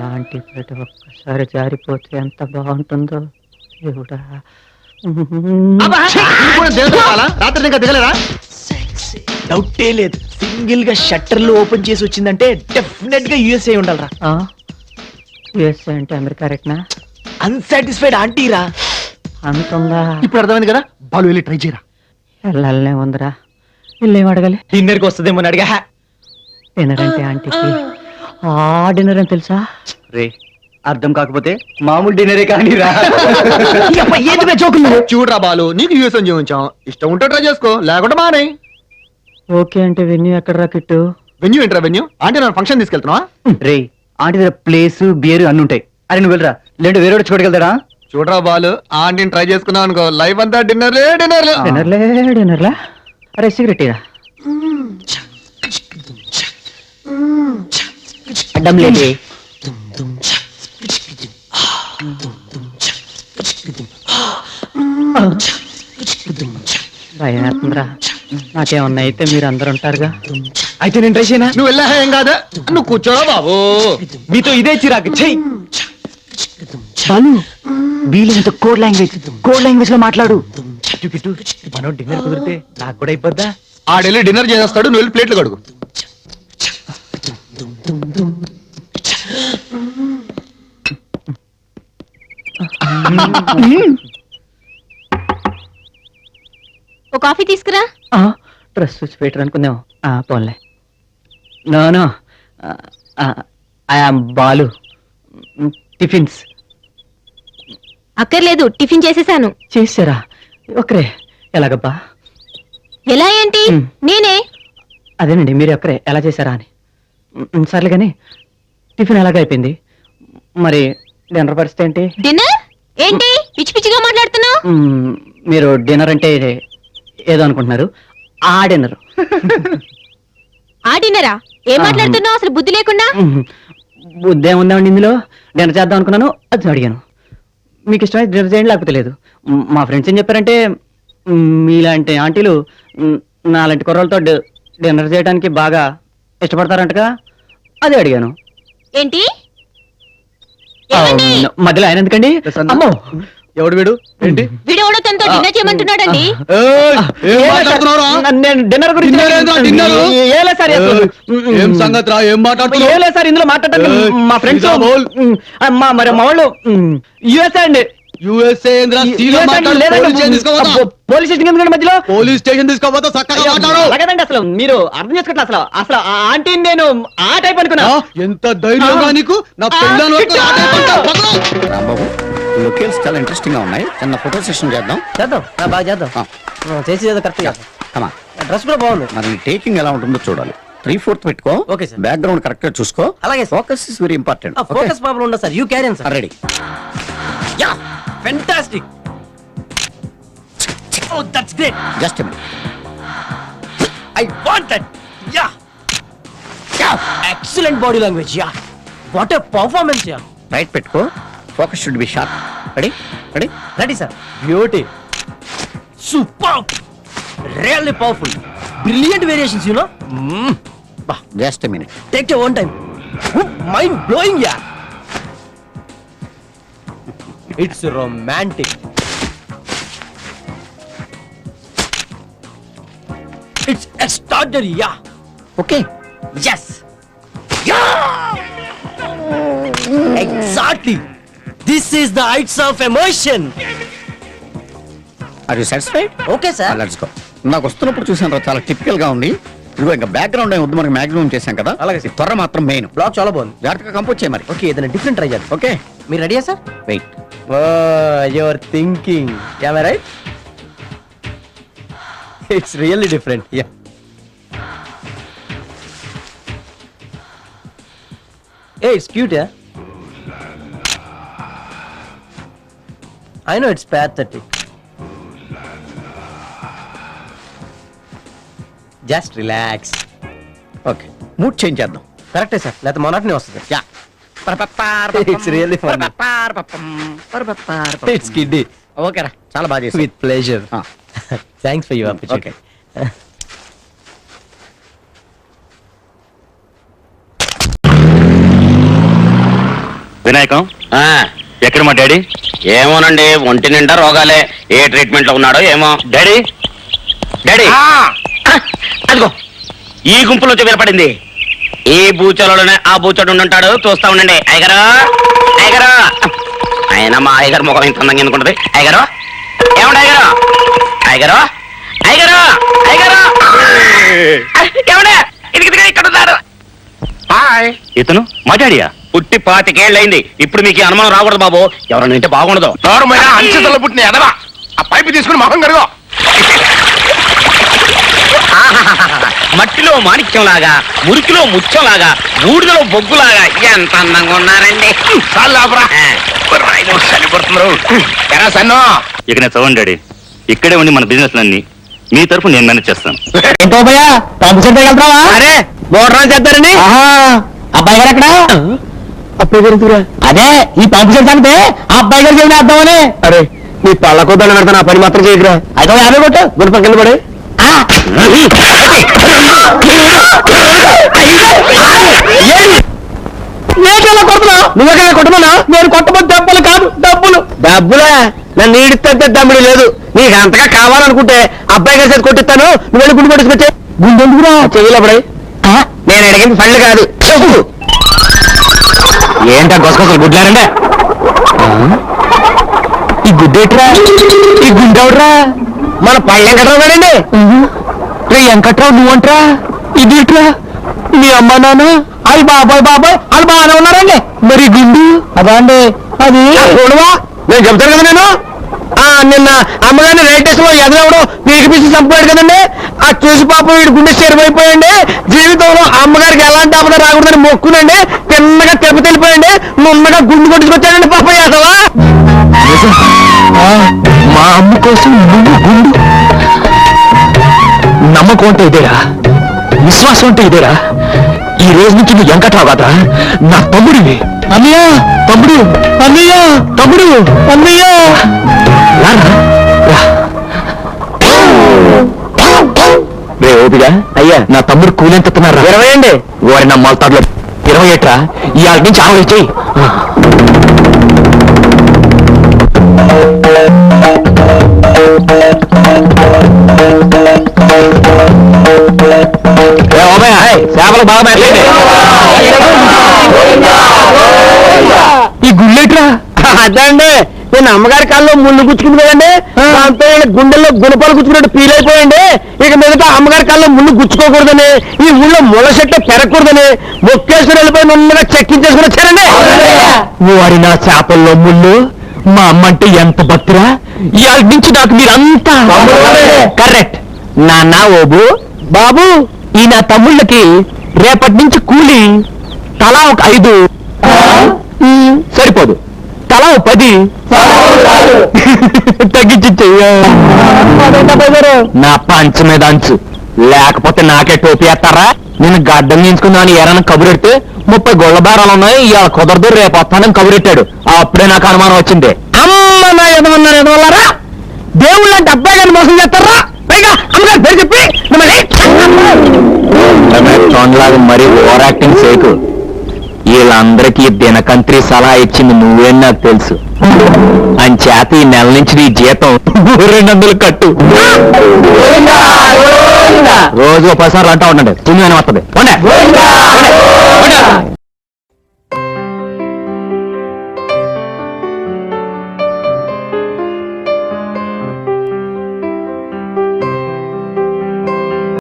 లాంటి బిడ్డ ఒక్కసారి జారిపోతే ఎంత బాగుంటుందో డౌటే లేదు సింగిల్ గా షట్టర్లు ఓపెన్ చేసి వచ్చిందంటే డెఫినెట్ గా యుఎస్ఏ ఉండాలరా యుఎస్ఏ అంటే అమెరికా రెట్నా అన్సాటిస్ఫైడ్ ఆంటీరా అనుకుందా ఇప్పుడు అర్థమైంది కదా బాలు వెళ్ళి ట్రై చేయరా వెళ్ళాలనే ఉందిరా వెళ్ళేం అడగలే డిన్నర్కి వస్తుందేమో అని అడిగా డిన్నర్ అంటే ఆంటీకి ఆ డిన్నర్ అని తెలుసా రే అర్థం కాకపోతే మామూలు డిన్నరే కానీ రా ఏంటి జోకులు చూడరా బాలు నీకు యూస్ అని చూపించాం ఇష్టం ఉంటే ట్రై చేసుకో లేకుండా మానే ఓకే అంటే వెన్యూ ఎక్కడ రాకెట్టు కిట్టు వెన్యూ ఏంట్రా వెన్యూ ఆంటీ నన్ను ఫంక్షన్ తీసుకెళ్తున్నావా రే ఆంటీ దగ్గర ప్లేస్ బియర్ అన్ని ఉంటాయి అరే నువ్వు వెళ్ళరా లేదంటే వేరే చూడగలుగుతాడా చూడరా బాలు ఆంటీని ట్రై చేసుకున్నావు అనుకో లైవ్ అంతా డిన్నర్లే డిన్నర్లే డిన్నర్లే డిన్నర్లా అరే సిగరెట్ ఇరా అడ్డం లేదే భయమేస్తుందిరా నాకేమన్నా అయితే మీరు అందరు ఉంటారుగా అయితే నేను ట్రై చేయనా నువ్వు వెళ్ళా ఏం కాదా నువ్వు కూర్చోరా బాబు మీతో ఇదే చిరాకు చెయ్యి వీలైనంత కోడ్ లాంగ్వేజ్ కోడ్ లాంగ్వేజ్ లో మాట్లాడు కిట్టు మనం డిన్నర్ కుదిరితే నాకు కూడా అయిపోద్దా ఆడెళ్ళి డిన్నర్ చేసేస్తాడు నువ్వు ప్లేట్లు కడుగు ఓ కాఫీ తీసుకురా డ్రెస్ వచ్చి పెట్టరు అనుకుందాం పోన్లే no no I am Balu tiffins అక్కర్లేదు టిఫిన్ చేసేసాను చేశారా ఒకరే ఎలాగబ్బా ఎలా ఏంటి నేనే అదేనండి మీరు ఒకరే ఎలా చేశారా అని సర్లే కానీ టిఫిన్ ఎలాగ అయిపోయింది మరి డిన్నర్ పరిస్థితి ఏంటి డిన్నర్ ఏంటి పిచ్చి పిచ్చిగా మాట్లాడుతున్నావు మీరు డిన్నర్ అంటే ఏదో అనుకుంటున్నారు ఆ డిన్నర్ ఆ డిన్నరా ఏం మాట్లాడుతున్నావు అసలు బుద్ధి లేకుండా బుద్ధి ఏముందండి ఇందులో డిన్నర్ చేద్దాం అనుకున్నాను అది అడిగాను మీకు ఇష్టమైతే డ్రైవ్ చేయండి లేకపోతే లేదు మా ఫ్రెండ్స్ ఏం చెప్పారంటే మీలాంటి ఆంటీలు నాలాంటి కుర్రలతో డి- డిన్నర్ చేయడానికి బాగా ఇష్టపడతారంటగా అదే అడిగాను ఏంటి మధ్యలో ఆయన ఎందుకండి అమ్మో ఎవడు వీడు ఏంటి తనతో డిన్నర్ చేయమంటున్నాడండి నేను డిన్నర్ గురించి ఏలే సార్ ఏం సంగతి రా ఏం ఏలే సార్ ఇందులో మాట్లాడటం మా ఫ్రెండ్స్ ఇదా మరి మా వాళ్ళు యుఎస్ఏ అండి యుఎస్ఏ పోలీస్ స్టేషన్ మధ్యలో పోలీస్ స్టేషన్ తీసుకోపోతా అసలు మీరు అర్థం చేసుకోవట్లేదు అసలు అసలు ఆంటీ నేను ఆ టైప్ అనుకున్నా ఎంత ధైర్యంగా నీకు నా పిల్లలు లొకేల్స్ చాలా ఇంట్రెస్టింగ్ గా ఉన్నాయి చిన్న ఫోటో సెషన్ చేద్దాం చేద్దాం బాగా చేద్దాం చేసి కరెక్ట్ కమా డ్రెస్ కూడా బాగుంది మరి టేకింగ్ ఎలా ఉంటుందో చూడాలి త్రీ ఫోర్త్ పెట్టుకో ఓకే సార్ బ్యాక్గ్రౌండ్ కరెక్ట్ గా చూసుకో అలాగే focus is very important focus problem ఉండదు sir you carry on sir ready yeah fantastic oh that's great just I want that yeah excellent body language yeah what a performance yeah right పెట్టుకో Focus should be sharp. Ready? Ready? Ready, sir. Beauty. Superb. Really powerful. Brilliant variations, you know. Hmm. Just a minute. Take your own time. Mind blowing, yeah. It's romantic. It's extraordinary, yeah. Okay. Yes. Is the heights of emotion are you satisfied okay sir let's go నాకు వస్తున్నప్పుడు చూసాను చాలా typical గా ఉంది ఇదిగో ఇంకా background వద్దు మనకి మాక్సిమం చేశాం కదా అలాగే త్వర మాత్రం మెయిన్ బ్లాక్ చాలా బాగుంది జాగ్రత్తగా కంపోజ్ మరి ఓకే ఏదైనా డిఫరెంట్ ట్రై ఓకే మీరు రెడీయా sir wait your thinking am right it's really different yeah a it's cute yeah I know it's pathetic just relax okay mood change చేద్దాం కరెక్టే సార్ లేకపోతే మొన్నటినే వస్తుంది yeah it's really fun it's kiddy ఓకేరా చాలా బాగా చేసి with pleasure thanks for your opportunity Vinayakam ఎక్కడ మా డాడీ ఏమోనండి ఒంటి నిండా రోగాలే ఏ ట్రీట్మెంట్ లో ఉన్నాడో ఏమో డాడీ డాడీ అదిగో ఈ గుంపులో వినపడింది ఈ బూచోలోనే ఆ బూచోడు ఉండుంటాడు చూస్తా ఉండండి ఐగరా ఐగరా ఆయన మా ఐగర్ ముఖం ఇంత అందంగా ఎందుకుంటది ఐగరా ఏమండి ఐగరా ఐగరా ఐగరా ఐగరా ఏమండి ఇది ఇక్కడ ఉన్నారు ఇతను మా డాడీయా పుట్టి పాతికేళ్ళైంది ఇప్పుడు మీకు అనుమానం రాకూడదు బాబు ఎవరైనా ఇంటే బాగుండదు నోరమైన అంచెతల పుట్టిన ఎదవా ఆ పైపు తీసుకుని మొహం కడుగో మట్టిలో మాణిక్యంలాగా మురికిలో ముత్యంలాగా బూడిదలో బొగ్గులాగా ఎంత అందంగా ఉన్నారండి ఎరా ఇక నేను చదవండి డాడీ ఇక్కడే ఉండి మన బిజినెస్ అన్ని మీ తరఫు నేను మేనేజ్ చేస్తాను అబ్బాయి గారు ఎక్కడ అప్పుడు అదే ఈ పంపు చేశానంటే ఆ అబ్బాయి గారు చేసిన అర్థమని అరే నీ పళ్ళకు కొద్దని పెడతా నా పని మాత్రం చేయకురా అయితే యాభై కొట్టు గుడి పక్కన పడి నువ్వే కొట్టమన్నా నేను కొట్టమని డబ్బులు కాదు డబ్బులు డబ్బులే నన్ను ఈడితే దమ్ముడు లేదు నీకు అంతగా కావాలనుకుంటే అబ్బాయి గారి చేతి కొట్టిస్తాను నువ్వు వెళ్ళి గుండు పట్టుకొచ్చే గుండెందుకురా చెయ్యలేపడే నేను అడిగింది పళ్ళు కాదు ఏంటా గొసగొసలు గుడ్లారండే ఈ గుడ్డేట్రా ఈ గుండెవడ్రా మన పళ్ళు వెంకట్రావు గారండి రే వెంకట్రావు నువ్వంట్రా ఇదిట్రా మీ అమ్మ నాన్న అయ్యి బాబాయ్ బాబాయ్ వాళ్ళు బాగానే ఉన్నారండి మరి గుండు అదా అండి అది చూడవా నేను చెప్తాను కదా నేను నిన్న అమ్మగారిని రైల్వే స్టేషన్ లో ఎదలవడం పీకి చంపాడు కదండి ఆ చూసి పాప వీడు గుండె చెరువైపోయండి జీవితంలో అమ్మగారికి ఎలాంటి ఆపద రాకూడదని మొక్కునండి తిన్నగా తెప్ప తెలిపోయండి నున్నగా గుండు కొట్టుకొచ్చాడండి పాప ఎదవా మా అమ్మ కోసం గుండు నమ్మకం అంటే ఇదేరా విశ్వాసం అంటే ఇదేరా ఈ రోజు నుంచి నువ్వు వెంకట్రావు నా తమ్ముడివి అన్నయ్య తమ్ముడు అన్నయ్య తమ్ముడు అన్నయ్య రే ఓపిగా అయ్యా నా తమ్ముడు కూలెంతున్నారు ఇరవై అండి ఓరి నా మొలతాడులో ఇరవై ఏట్రా ఇవాళ నుంచి ఆమె చెయ్యి చేపలు బాగా ఈ గుళ్ళెట్రా అదండి ఆయన అమ్మగారి కాల్లో ముళ్ళు గుచ్చుకుంది కదండి దాంతో ఆయన గుండెల్లో గుణపాలు గుచ్చుకున్నట్టు ఫీల్ అయిపోయండి ఇక మిగతా అమ్మగారి కాల్లో ముళ్ళు గుచ్చుకోకూడదని ఈ ఊళ్ళో ముళ్ళ చెట్టు పెరగకూడదని మొక్కేశ్వర వెళ్ళిపోయి నున్నగా చెక్కించేసుకుని వచ్చారండి వారి నా చేపల్లో ముళ్ళు మా అమ్మ అంటే ఎంత భక్తిరా ఇవాళ నుంచి నాకు మీరంతా కరెక్ట్ నాన్న ఓబు బాబు ఈ నా తమ్ముళ్ళకి రేపటి నుంచి కూలి తలా ఒక ఐదు సరిపోదు తల పది తగ్గించి నా పంచ మీద అంచు లేకపోతే నాకే టోపీ వేస్తారా నేను గడ్డం చేయించుకున్నాను ఎరన కబురెడితే ముప్పై గొళ్ళ బేరాలు ఉన్నాయి ఇవాళ కుదరదు రేపు వస్తానని కబురెట్టాడు అప్పుడే నాకు అనుమానం వచ్చింది అమ్మ నా ఎదమన్నారు ఎదవల్లారా అంటే అబ్బాయి గారిని మోసం చేస్తారా పైగా అమ్మగారు పేరు చెప్పి మరీ ఓవర్ యాక్టింగ్ చేయకు వాళ్ళందరికీ దినకంత్రి సలహా ఇచ్చింది నువ్వేం నాకు తెలుసు అంచేత ఈ నెల నుంచి నీ జీతం రెండు వందలు కట్టు రోజు పదిసార్లు అంటా ఉండండి తుమ్మిదని వస్తుంది